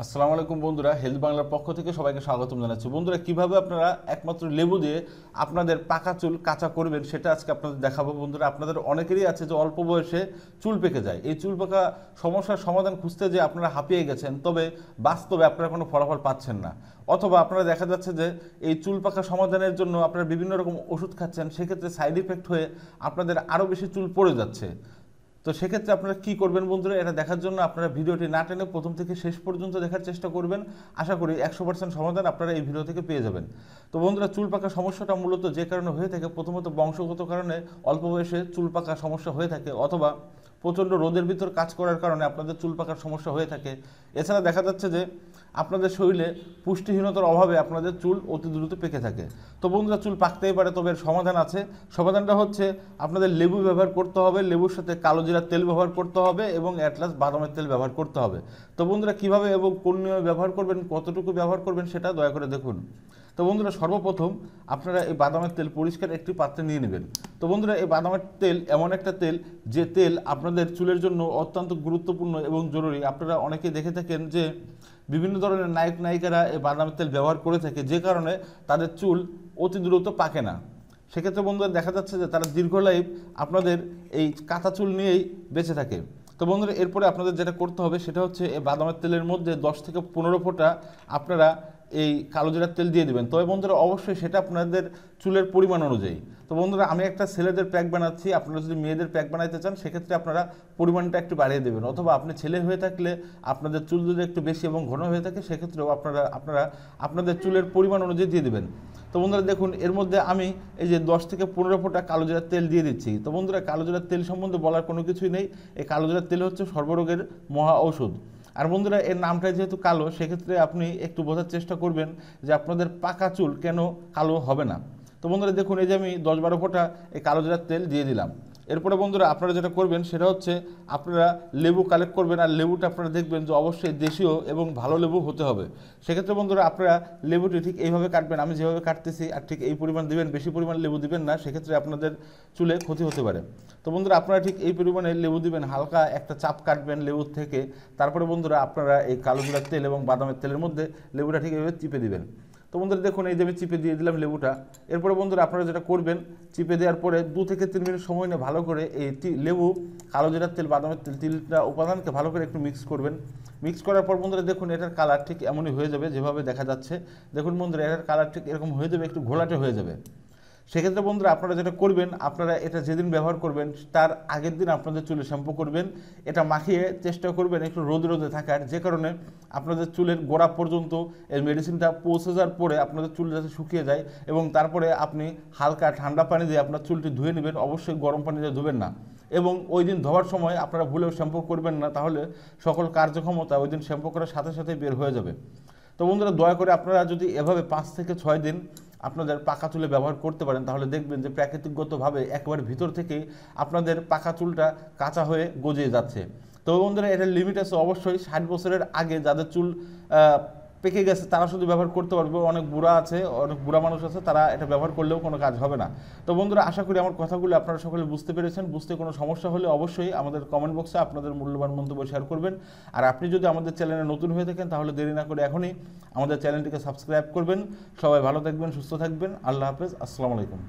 আসসালামু আলাইকুম বন্ধুরা হেলথ বাংলার পক্ষ থেকে সবাইকে স্বাগতম জানাচ্ছি। বন্ধুরা, কীভাবে আপনারা একমাত্র লেবু দিয়ে আপনাদের পাকা চুল কাঁচা করবেন সেটা আজকে আপনাদের দেখাবো। বন্ধুরা, আপনাদের অনেকেরই আছে যে অল্প বয়সে চুল পেকে যায়। এই চুল পাকা সমস্যার সমাধান খুঁজতে যে আপনারা হাঁপিয়ে গেছেন, তবে বাস্তবে আপনারা কোনো ফলাফল পাচ্ছেন না। অথবা আপনারা দেখা যাচ্ছে যে এই চুল পাকা সমাধানের জন্য আপনারা বিভিন্ন রকম ওষুধ খাচ্ছেন, সেক্ষেত্রে সাইড ইফেক্ট হয়ে আপনাদের আরও বেশি চুল পড়ে যাচ্ছে। তো সেক্ষেত্রে আপনারা কি করবেন বন্ধুরা? এটা দেখার জন্য আপনারা ভিডিওটি না টেনে প্রথম থেকে শেষ পর্যন্ত দেখার চেষ্টা করবেন। আশা করি একশো পার্সেন্ট সমাধান আপনারা এই ভিডিও থেকে পেয়ে যাবেন। তো বন্ধুরা, চুল পাকা সমস্যাটা মূলত যে কারণে হয়ে থাকে, প্রথমত বংশগত কারণে অল্প বয়সে চুল পাকা সমস্যা হয়ে থাকে অথবা প্রচণ্ড রোদের ভিতর কাজ করার কারণে আপনাদের চুল পাকার সমস্যা হয়ে থাকে। এছাড়া দেখা যাচ্ছে যে আপনাদের শরীরে পুষ্টিহীনতার অভাবে আপনাদের চুল অতি দ্রুত পেকে থাকে। তো বন্ধুরা, চুল পাকতেই পারে, তবে এর সমাধান আছে। সমাধানটা হচ্ছে আপনাদের লেবু ব্যবহার করতে হবে। লেবুর সাথে কালো জিরার তেল ব্যবহার করতে হবে এবং অ্যাটলাস বাদামের তেল ব্যবহার করতে হবে। তো বন্ধুরা, কীভাবে এবং কোন নিয়মে ব্যবহার করবেন, কতটুকু ব্যবহার করবেন সেটা দয়া করে দেখুন। তো বন্ধুরা, সর্বপ্রথম আপনারা এই বাদামের তেল পরিষ্কার একটি পাত্রে নিয়ে নেবেন। তো বন্ধুরা, এই বাদামের তেল এমন একটা তেল যে তেল আপনাদের চুলের জন্য অত্যন্ত গুরুত্বপূর্ণ এবং জরুরি। আপনারা অনেকে দেখে থাকেন যে বিভিন্ন ধরনের নায়ক নায়িকারা এই বাদামের তেল ব্যবহার করে থাকে, যে কারণে তাদের চুল অতি দ্রুত পাকে না। সেক্ষেত্রে বন্ধুরা দেখা যাচ্ছে যে তারা দীর্ঘ লাইফ আপনাদের এই কাঁচা চুল নিয়েই বেঁচে থাকে। তো বন্ধুরা, এরপরে আপনাদের যেটা করতে হবে সেটা হচ্ছে এই বাদামের তেলের মধ্যে দশ থেকে পনেরো ফোঁটা আপনারা এই কালো জিরার তেল দিয়ে দেবেন। তবে বন্ধুরা, অবশ্যই সেটা আপনাদের চুলের পরিমাণ অনুযায়ী। তো বন্ধুরা, আমি একটা ছেলেদের প্যাক বানাচ্ছি, আপনারা যদি মেয়েদের প্যাক বানাইতে চান, সেক্ষেত্রে আপনারা পরিমাণটা একটু বাড়িয়ে দেবেন। অথবা আপনি ছেলে হয়ে থাকলে আপনাদের চুল যদি একটু বেশি এবং ঘন হয়ে থাকে, সেক্ষেত্রেও আপনারা আপনারা আপনাদের চুলের পরিমাণ অনুযায়ী দিয়ে দেবেন। তো বন্ধুরা দেখুন, এর মধ্যে আমি এই যে দশ থেকে পনেরো ফোঁটা কালো জিরার তেল দিয়ে দিচ্ছি। তো বন্ধুরা, কালো জিরার তেল সম্বন্ধে বলার কোনো কিছুই নেই। এই কালো জিরার তেল হচ্ছে সর্বরোগের মহা ঔষধ। আর বন্ধুরা, এর নামটা যেহেতু কালো, সেক্ষেত্রে আপনি একটু বোঝার চেষ্টা করবেন যে আপনাদের পাকা চুল কেন কালো হবে না। তো বন্ধুরা, দেখুন, এই যে আমি দশ বারো ফোঁটা এই কালো জিরার তেল দিয়ে দিলাম। এরপরে বন্ধুরা আপনারা যেটা করবেন সেটা হচ্ছে আপনারা লেবু কালেক্ট করবেন আর লেবুটা আপনারা দেখবেন যে অবশ্যই দেশীয় এবং ভালো লেবু হতে হবে। সেক্ষেত্রে বন্ধুরা আপনারা লেবুটি ঠিক এইভাবে কাটবেন, আমি যেভাবে কাটতেছি আর ঠিক এই পরিমাণ দিবেন, বেশি পরিমাণ লেবু দিবেন না, সেক্ষেত্রে আপনাদের চুলে ক্ষতি হতে পারে। তো বন্ধুরা আপনারা ঠিক এই পরিমাণে লেবু দিবেন, হালকা একটা চাপ কাটবেন লেবুর থেকে, তারপরে বন্ধুরা আপনারা এই কালো জিরার তেল এবং বাদামের তেলের মধ্যে লেবুটা ঠিক এইভাবে চিপে দিবেন। তো বন্ধুরা দেখুন, এই যে আমি চিপে দিয়ে দিলাম লেবুটা। এরপরে বন্ধুরা আপনারা যেটা করবেন, চিপে দেওয়ার পরে দু থেকে তিন মিনিট সময় নিয়ে ভালো করে এই লেবু, কালো জিরার তেল, বাদামের তেল, তিলটা উপাদানকে ভালো করে একটু মিক্স করবেন। মিক্স করার পর বন্ধুরা দেখুন, এটার কালার ঠিক এমনই হয়ে যাবে যেভাবে দেখা যাচ্ছে। দেখুন বন্ধুরা, এটার কালার ঠিক এরকম হয়ে যাবে, একটু ঘোলাটে হয়ে যাবে। সেক্ষেত্রে বন্ধুরা আপনারা যেটা করবেন, আপনারা এটা যেদিন ব্যবহার করবেন, তার আগের দিন আপনাদের চুলে শ্যাম্পু করবেন। এটা মাখিয়ে চেষ্টা করবেন একটু রোদ রোদে থাকার, যে কারণে আপনাদের চুলের গোড়া পর্যন্ত এই মেডিসিনটা পৌঁছে যাওয়ার পরে আপনাদের চুল যাতে শুকিয়ে যায় এবং তারপরে আপনি হালকা ঠান্ডা পানি দিয়ে আপনার চুলটি ধুয়ে নেবেন, অবশ্যই গরম পানি দিয়ে ধুবেন না। এবং ওই দিন ধোয়ার সময় আপনারা ভুলেও শ্যাম্পু করবেন না, তাহলে সকল কার্যক্ষমতা ওই দিন শ্যাম্পু করার সাথে সাথে বের হয়ে যাবে। তো বন্ধুরা, দয়া করে আপনারা যদি এভাবে পাঁচ থেকে ছয় দিন আপনাদের পাকা চুলে ব্যবহার করতে পারেন, তাহলে দেখবেন যে প্রাকৃতিকগতভাবে একেবারে ভিতর থেকে আপনাদের পাকা চুলটা কাঁচা হয়ে গজিয়ে যাচ্ছে। তো বন্ধুরা, এটার লিমিট আছে অবশ্যই ষাট বছরের আগে যাদের চুল পেকে গেছে, তারা শুধু ব্যবহার করতে পারবে, অনেক বুড়া আছে, অনেক বুড়া মানুষ আছে, তারা এটা ব্যবহার করলেও কোনো কাজ হবে না। তো বন্ধুরা, আশা করি আমার কথাগুলো আপনারা সকলে বুঝতে পেরেছেন। বুঝতে কোনো সমস্যা হলে অবশ্যই আমাদের কমেন্ট বক্সে আপনাদের মূল্যবান মন্তব্য শেয়ার করবেন। আর আপনি যদি আমাদের চ্যানেলে নতুন হয়ে থাকেন, তাহলে দেরি না করে এখনই আমাদের চ্যানেলটিকে সাবস্ক্রাইব করবেন। সবাই ভালো থাকবেন, সুস্থ থাকবেন। আল্লাহ হাফেজ, আসসালামু আলাইকুম।